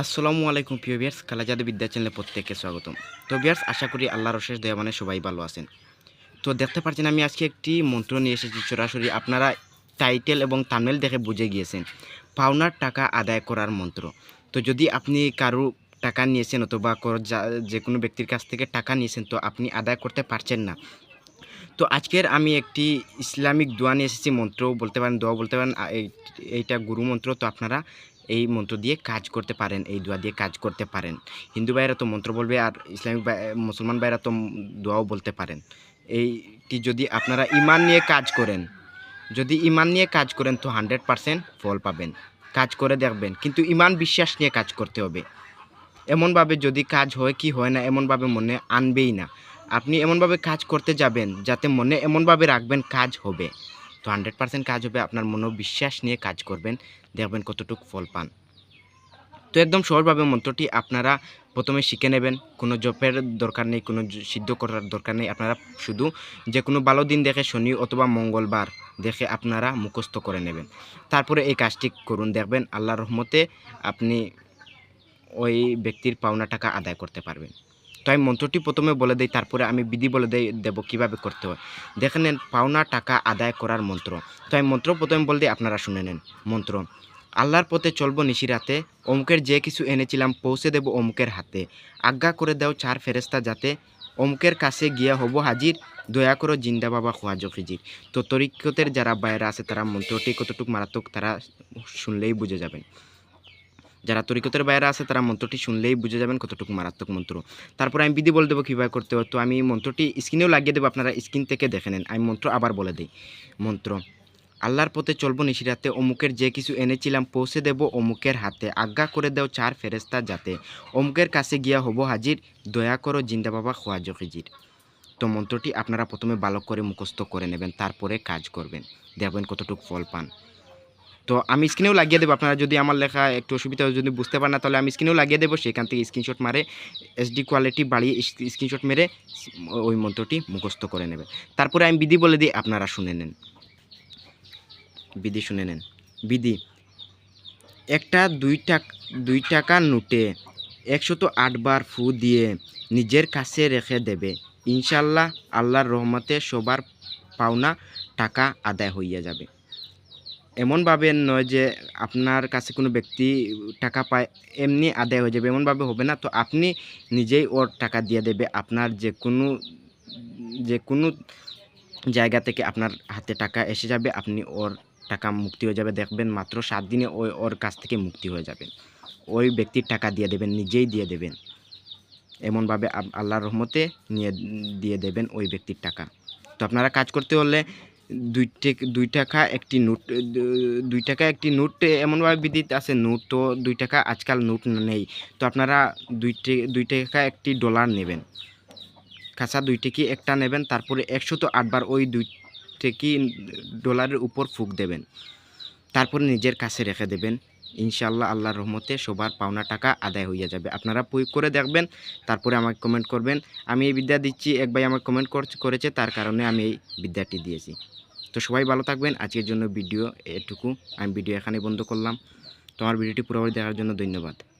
আসসালামু আলাইকুম প্রিয় বিয়ার্স কালাজাদু বিদ্যা চ্যানেলে প্রত্যেককে স্বাগতম। তো বিয়ার্স আশা করি আল্লাহর অশেষ দয়া মানে সবাই ভালো আছেন। তো দেখতে পাচ্ছেন, আমি আজকে একটি মন্ত্র নিয়ে এসেছি। সরাসরি আপনারা টাইটেল এবং তামিল দেখে বুঝে গিয়েছেন। পাওনার টাকা আদায় করার মন্ত্র। তো যদি আপনি কারও টাকা নিয়েছেন অথবা যে কোনো ব্যক্তির কাছ থেকে টাকা নিয়েছেন, তো আপনি আদায় করতে পারছেন না। তো আজকের আমি একটি ইসলামিক দোয়া নিয়ে এসেছি, মন্ত্র বলতে পারেন, দোয়া বলতে পারেন এই- এইটা গুরু মন্ত্র, তো আপনারা এই মন্ত্র দিয়ে কাজ করতে পারেন, এই দোয়া দিয়ে কাজ করতে পারেন। হিন্দু ভাইরা তো মন্ত্র বলবে আর ইসলামিক মুসলমান ভাইরা তো দোয়াও বলতে পারেন। এইটি যদি আপনারা ইমান নিয়ে কাজ করেন, যদি ইমান নিয়ে কাজ করেন তো হান্ড্রেড পারসেন্ট ফল পাবেন, কাজ করে দেখবেন, কিন্তু ইমান বিশ্বাস নিয়ে কাজ করতে হবে। এমনভাবে যদি কাজ হয় কি হয় না, এমনভাবে মনে আনবেই না। আপনি এমনভাবে কাজ করতে যাবেন যাতে মনে এমনভাবে রাখবেন কাজ হবে। তো হান্ড্রেড পার্সেন্ট কাজ হবে, আপনার মনোবিশ্বাস নিয়ে কাজ করবেন, দেখবেন কতটুকু ফল পান। তো একদম সহজভাবে মন্ত্রটি আপনারা প্রথমে শিখে নেবেন, কোনো জপের দরকার নেই, কোনো সিদ্ধ করার দরকার নেই, আপনারা শুধু যে কোনো ভালো দিন দেখে শনি অথবা মঙ্গলবার দেখে আপনারা মুখস্থ করে নেবেন। তারপরে এই কাজটি করুন, দেখবেন আল্লাহর রহমতে আপনি ওই ব্যক্তির পাওনা টাকা আদায় করতে পারবেন। তো আমি মন্ত্রটি প্রথমে বলে দেই, তারপরে আমি বিধি বলে দেই, দেব কীভাবে করতে হয়। দেখে নেন, পাওনা টাকা আদায় করার মন্ত্র। তো আমি মন্ত্র প্রথমে বলে দিই, আপনারা শুনে নেন। মন্ত্র, আল্লাহর পথে চলবো নিশিরাতে অমুকের যে কিছু এনেছিলাম পৌঁছে দেব অমুকের হাতে। আজ্ঞা করে দাও চার ফেরেস্তা যাতে অমুকের কাছে গিয়া হব হাজির, দয়া করো জিন্দা বাবা খোয়াজ ফিজির। তো তরিকতের যারা বাইরে আছে, তারা মন্ত্রটি কতটুকু মারাত্মক, তারা শুনলেই বুঝে যাবেন। যারা তরিকতের বাইরে আছে, তারা মন্ত্রটি শুনলেই বুঝে যাবেন কতটুকু মারাত্মক মন্ত্র। তারপর আমি বিধি বলে দেবো কীভাবে করতে হয়। তো আমি মন্ত্রটি স্ক্রিনেও লাগিয়ে দেবো, আপনারা স্ক্রিন থেকে দেখে নেন। আমি মন্ত্র আবার বলে দিই। মন্ত্র, আল্লাহর পথে চলবো নিশিরাতে অমুকের যে কিছু এনেছিলাম পৌঁছে দেব অমুকের হাতে। আজ্ঞা করে দেও চার ফেরেস্তা যাতে, অমুকের কাছে গিয়া হব হাজির। দয়া করো জিন্দা বাবা খোয়াজ খিজির তো মন্ত্রটি আপনারা প্রথমে বালক করে মুখস্থ করে নেবেন, তারপরে কাজ করবেন। দেখবেন কতটুকু ফল পান। তো আমি স্ক্রিনেও লাগিয়ে দেবো। আপনারা যদি আমার লেখা একটু অসুবিধা যদি বুঝতে পারেন না, তাহলে আমি স্ক্রিনেও লাগিয়ে দেবো। সেখান থেকে স্ক্রিনশট মারে এসডি কোয়ালিটি বাড়িয়ে স্ক্রিনশট মেরে ওই মন্ত্রটি মুখস্থ করে নেবে। তারপরে আমি বিধি বলে দিই, আপনারা শুনে নেন। বিধি শুনে নেন। বিধি, একটা দুই টাকা দুই টাকা নোটে একশত আটবার ফু দিয়ে নিজের কাছে রেখে দেবে। ইনশাল্লাহ আল্লাহর রহমতে সবার পাওনা টাকা আদায় হইয়া যাবে। এমনভাবে নয় যে আপনার কাছে কোনো ব্যক্তি টাকা পায়, এমনি আদায় হয়ে যাবে, এমনভাবে হবে না। তো আপনি নিজেই ওর টাকা দিয়ে দেবে আপনার যে কোনো যে কোনো জায়গা থেকে আপনার হাতে টাকা এসে যাবে, আপনি ওর টাকা মুক্তি হয়ে যাবে। দেখবেন মাত্র সাত দিনে ওই ওর কাছ থেকে মুক্তি হয়ে যাবেন ওই ব্যক্তির টাকা দিয়ে দেবেন, নিজেই দিয়ে দেবেন। এমনভাবে আল্লাহর রহমতে নিয়ে, দিয়ে দেবেন ওই ব্যক্তির টাকা। তো আপনারা কাজ করতে হলে দুই টেক- দুই টাকা একটি নোট দুই টাকা একটি নোট এমনভাবে বিদিত আছে, নোট তো দুই টাকা, আজকাল নোট নেই। তো আপনারা দুইটে দুই টাকা একটি ডলার নেবেন। কাঁচা দুই টেকি একটা নেবেন, তারপরে একশো তো আটবার ওই দুই টেকি ডলারের উপর ফুক দেবেন। তারপরে নিজের কাছে রেখে দেবেন। ইনশাআল্লাহ আল্লাহর রহমতে সবার পাওনা টাকা আদায় হইয়া যাবে। আপনারা প্রয়োগ করে দেখবেন, তারপরে আমাকে কমেন্ট করবেন। আমি এই বিদ্যা দিচ্ছি, এক ভাই আমাকে কমেন্ট করেছে, তার কারণে আমি এই বিদ্যাটি দিয়েছি। তো সবাই ভালো থাকবেন, আজকের জন্য ভিডিও এটুকু। আমি ভিডিও এখানে বন্ধ করলাম। তোমার ভিডিওটি পুরোপুরি দেখার জন্য ধন্যবাদ।